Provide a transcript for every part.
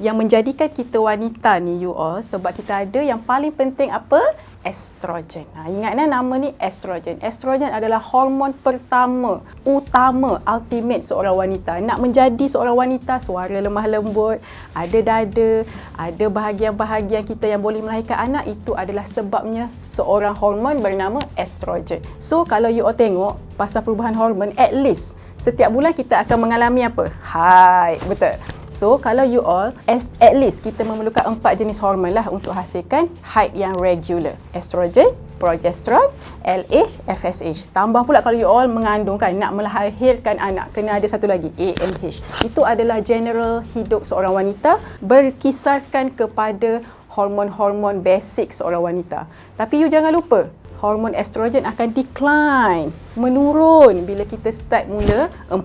yang menjadikan kita wanita ni you all sebab kita ada yang paling penting apa? Estrogen. Ha, ingatlah nama ni estrogen. Estrogen adalah hormon pertama, utama, ultimate seorang wanita. Nak menjadi seorang wanita, suara lemah lembut, ada dada, ada bahagian-bahagian kita yang boleh melahirkan anak, itu adalah sebabnya seorang hormon bernama estrogen. So, kalau you all tengok pasal perubahan hormon, at least setiap bulan kita akan mengalami apa? Haid, betul. So, kalau you all, at least kita memerlukan empat jenis hormon lah untuk hasilkan haid yang regular. Estrogen, progesteron, LH, FSH. Tambah pula kalau you all mengandung kan, nak melahirkan anak, kena ada satu lagi, AMH. Itu adalah general hidup seorang wanita berkisarkan kepada hormon-hormon basic seorang wanita. Tapi you jangan lupa, hormon estrogen akan decline, menurun bila kita start mula 40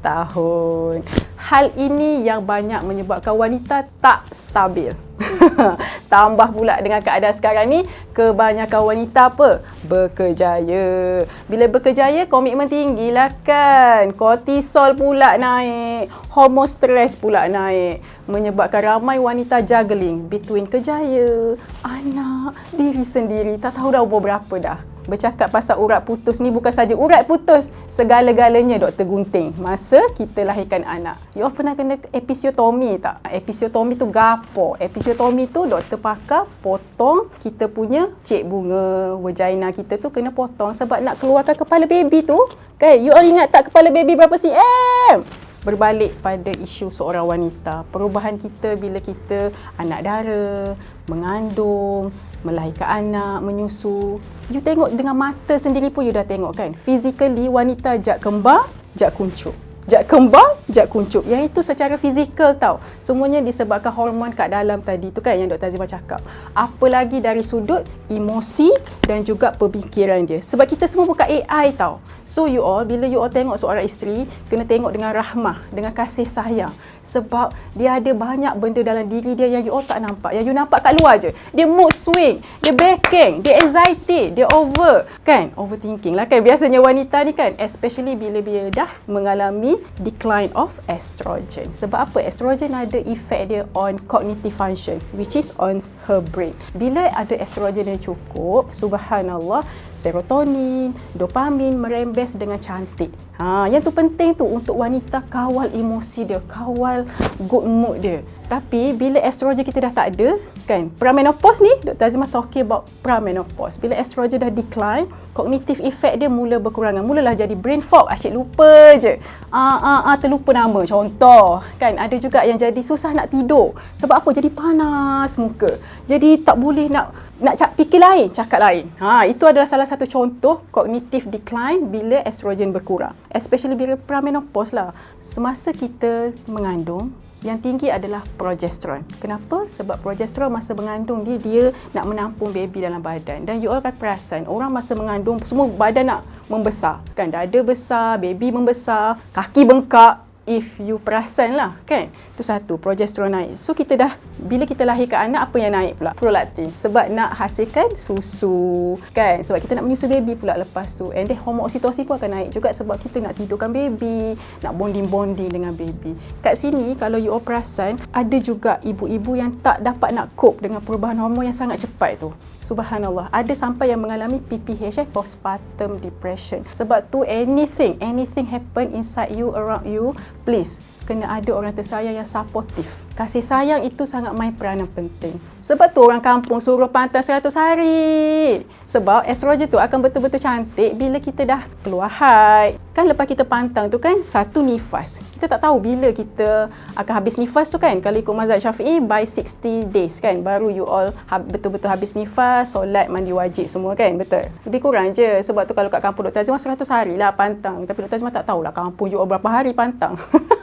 tahun. Hal ini yang banyak menyebabkan wanita tak stabil. Tambah pula dengan keadaan sekarang ni, kebanyakan wanita apa? Berkejaya. Bila berkejaya, komitmen tinggi lah kan. Kortisol pula naik. Hormon stres pula naik. Menyebabkan ramai wanita juggling between kejaya, anak, diri sendiri. Tak tahu dah umur berapa dah bercakap pasal urat putus ni bukan saja urat putus segala-galanya doktor gunting. Masa kita lahirkan anak you all pernah kena episiotomi tak? Episiotomi tu gapo episiotomi tu doktor pakar potong kita punya cek bunga vagina kita tu kena potong sebab nak keluarkan kepala baby tu. Kan you all ingat tak kepala baby berapa cm berbalik pada isu seorang wanita perubahan kita bila kita anak dara mengandung melahirkan anak, menyusu. You tengok dengan mata sendiri pun you dah tengok kan. Physically wanita jak kembar, jak kuncup. Jak kembang, jak kuncup. Yang itu secara fizikal tau. Semuanya disebabkan hormon kat dalam tadi tu kan yang Dr. Azimah cakap. Apa lagi dari sudut emosi dan juga pemikiran dia. Sebab kita semua bukan AI tau. So you all, bila you all tengok seorang isteri, kena tengok dengan rahmah, dengan kasih sayang. Sebab dia ada banyak benda dalam diri dia yang you all tak nampak. Yang you nampak kat luar je. Dia mood swing, dia backing, dia anxiety, dia over. Kan? Overthinking lah kan. Biasanya wanita ni kan, especially bila dia dah mengalami decline of estrogen. Sebab apa? Estrogen ada effect dia on cognitive function which is on her brain. Bila ada estrogen yang cukup, subhanallah, serotonin, dopamin merembes dengan cantik. Ha, yang tu penting tu untuk wanita kawal emosi dia, kawal good mood dia. Tapi bila estrogen kita dah tak ada, kan? Pramenopause ni, Dr. Azimah talking about pramenopause. Bila estrogen dah decline, cognitive effect dia mula berkurangan. Mulalah jadi brain fog, asyik lupa je. Ah ah ah terlupa nama. Contoh, kan? Ada juga yang jadi susah nak tidur. Sebab apa? Jadi panas muka. Jadi tak boleh nak nak cak, fikir lain, cakap lain. Ha, itu adalah salah satu contoh cognitive decline bila estrogen berkurang. Especially bila pramenopause lah. Semasa kita mengandung, yang tinggi adalah progesteron. Kenapa? Sebab progesteron masa mengandung dia dia nak menampung baby dalam badan. Dan you all akan perasan orang masa mengandung semua badan nak membesar. Kan dada besar, baby membesar, kaki bengkak. If you perasan lah kan itu satu, progesteron naik. So kita dah, bila kita lahirkan anak, apa yang naik pula? Prolaktin. Sebab nak hasilkan susu, kan? Sebab kita nak menyusu baby pula lepas tu. And then hormon oksitosin pun akan naik juga sebab kita nak tidurkan baby, nak bonding-bonding dengan baby. Kat sini, kalau you all perasan, ada juga ibu-ibu yang tak dapat nak cope dengan perubahan hormon yang sangat cepat tu. Subhanallah. Ada sampai yang mengalami PPH, eh, postpartum depression. Sebab tu anything, anything happen inside you, around you, please kena ada orang tersayang yang supportive. Kasih sayang itu sangat main peranan penting. Sebab tu orang kampung suruh pantang 100 hari. Sebab estrogen tu akan betul-betul cantik bila kita dah keluar haid. Kan lepas kita pantang tu kan satu nifas. Kita tak tahu bila kita akan habis nifas tu kan. Kalau ikut mazhab syafi'i by 60 days kan. Baru you all betul-betul habis nifas, solat, mandi wajib semua kan. Betul. Lebih kurang je. Sebab tu kalau kat kampung Dr. Azimah 100 hari lah pantang. Tapi Dr. Azimah tak tahulah kampung you all berapa hari pantang.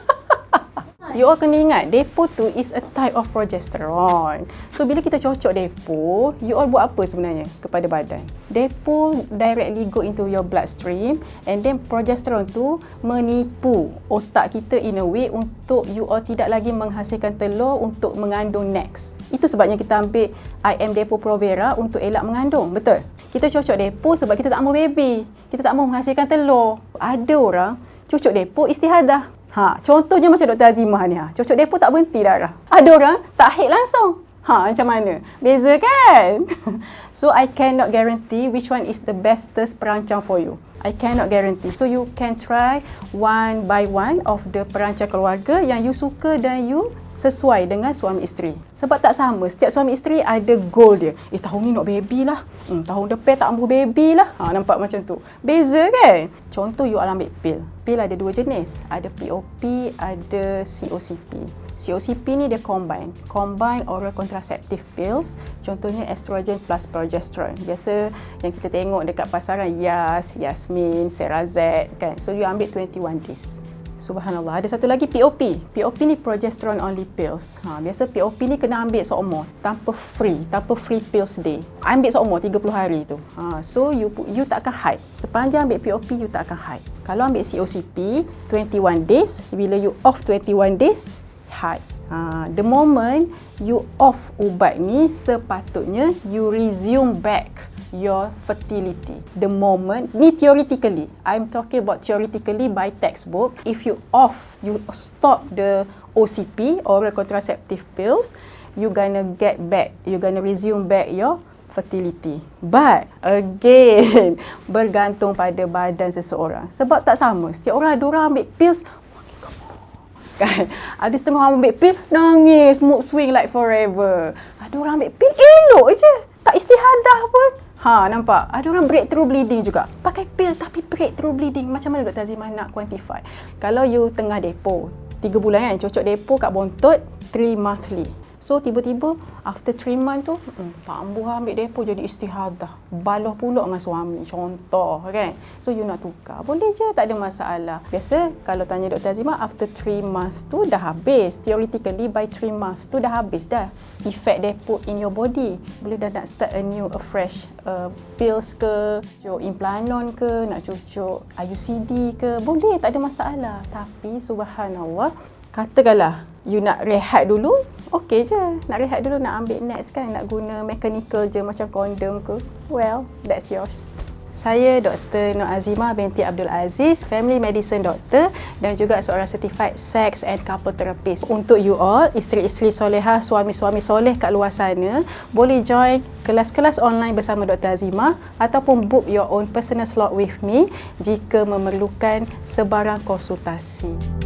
You all kena ingat, depo tu is a type of progesterone. So, bila kita cocok depo, you all buat apa sebenarnya kepada badan? Depo directly go into your bloodstream and then progesterone tu menipu otak kita in a way untuk you all tidak lagi menghasilkan telur untuk mengandung next. Itu sebabnya kita ambil IM Depo Provera untuk elak mengandung, betul? Kita cocok depo sebab kita tak mahu baby. Kita tak mahu menghasilkan telur. Ada orang cucuk depo istihadah Ha, contohnya macam Dr. Azimah ni. Ha. Cocok depo tak berhenti darah. Ada orang tak hit langsung. Ha, macam mana? Beza kan? so, I cannot guarantee which one is the bestest perancang for you. I cannot guarantee. So, you can try one by one of the perancang keluarga yang you suka dan you sesuai dengan suami isteri. Sebab tak sama. Setiap suami isteri ada goal dia. Eh, tahun ni nak baby lah. Hmm, tahun depan tak ambil baby lah. Ha, nampak macam tu. Beza kan? Contoh, you ambil pil. Pil ada dua jenis. Ada POP, ada COCP. COCP ni dia combine. Combine oral contraceptive pills. Contohnya estrogen plus progesterone. Biasa yang kita tengok dekat pasaran Yas, Yasmin, Cerazette kan. So you ambil 21 days. Subhanallah. Ada satu lagi POP. POP ni progesterone only pills. Ha, biasa POP ni kena ambil seumur tanpa free, tanpa free pills day. Ambil seumur 30 hari tu. Ha, so you you tak akan hide. Sepanjang ambil POP you tak akan hide. Kalau ambil COCP 21 days, bila you off 21 days, hide. Ha, the moment you off ubat ni sepatutnya you resume back your fertility. The moment, ni theoretically, I'm talking about theoretically by textbook. If you off, you stop the OCP, oral contraceptive pills, you gonna get back, you gonna resume back your fertility. But again, bergantung pada badan seseorang. Sebab tak sama. Setiap orang ada orang ambil pills, kan? Ada setengah orang ambil pil, nangis, mood swing like forever. Ada orang ambil pil, elok je. Tak istihadah pun. Ha, nampak? Ada orang breakthrough bleeding juga. Pakai pil tapi breakthrough bleeding. Macam mana Dr. Azimah nak quantify? Kalau you tengah depo, 3 bulan kan, cocok depo kat bontot, 3 monthly. So tiba-tiba after 3 month tu hmm, tak ambuh ambil depo jadi istihadah. Baloh pula dengan suami contoh kan. So you nak tukar. Boleh je tak ada masalah. Biasa kalau tanya Dr. Azimah after 3 month tu dah habis. Theoretically by 3 month tu dah habis dah. Effect depo in your body. Boleh dah nak start a new a fresh uh, pills ke, cucuk implanon ke, nak cucuk IUCD ke. Boleh tak ada masalah. Tapi subhanallah katakanlah you nak rehat dulu okey je nak rehat dulu nak ambil next kan nak guna mechanical je macam kondom ke well that's yours saya Dr. Nur Azimah binti Abdul Aziz, family medicine doctor dan juga seorang certified sex and couple therapist. Untuk you all, isteri-isteri soleha, suami-suami soleh kat luar sana, boleh join kelas-kelas online bersama Dr. Azimah ataupun book your own personal slot with me jika memerlukan sebarang konsultasi.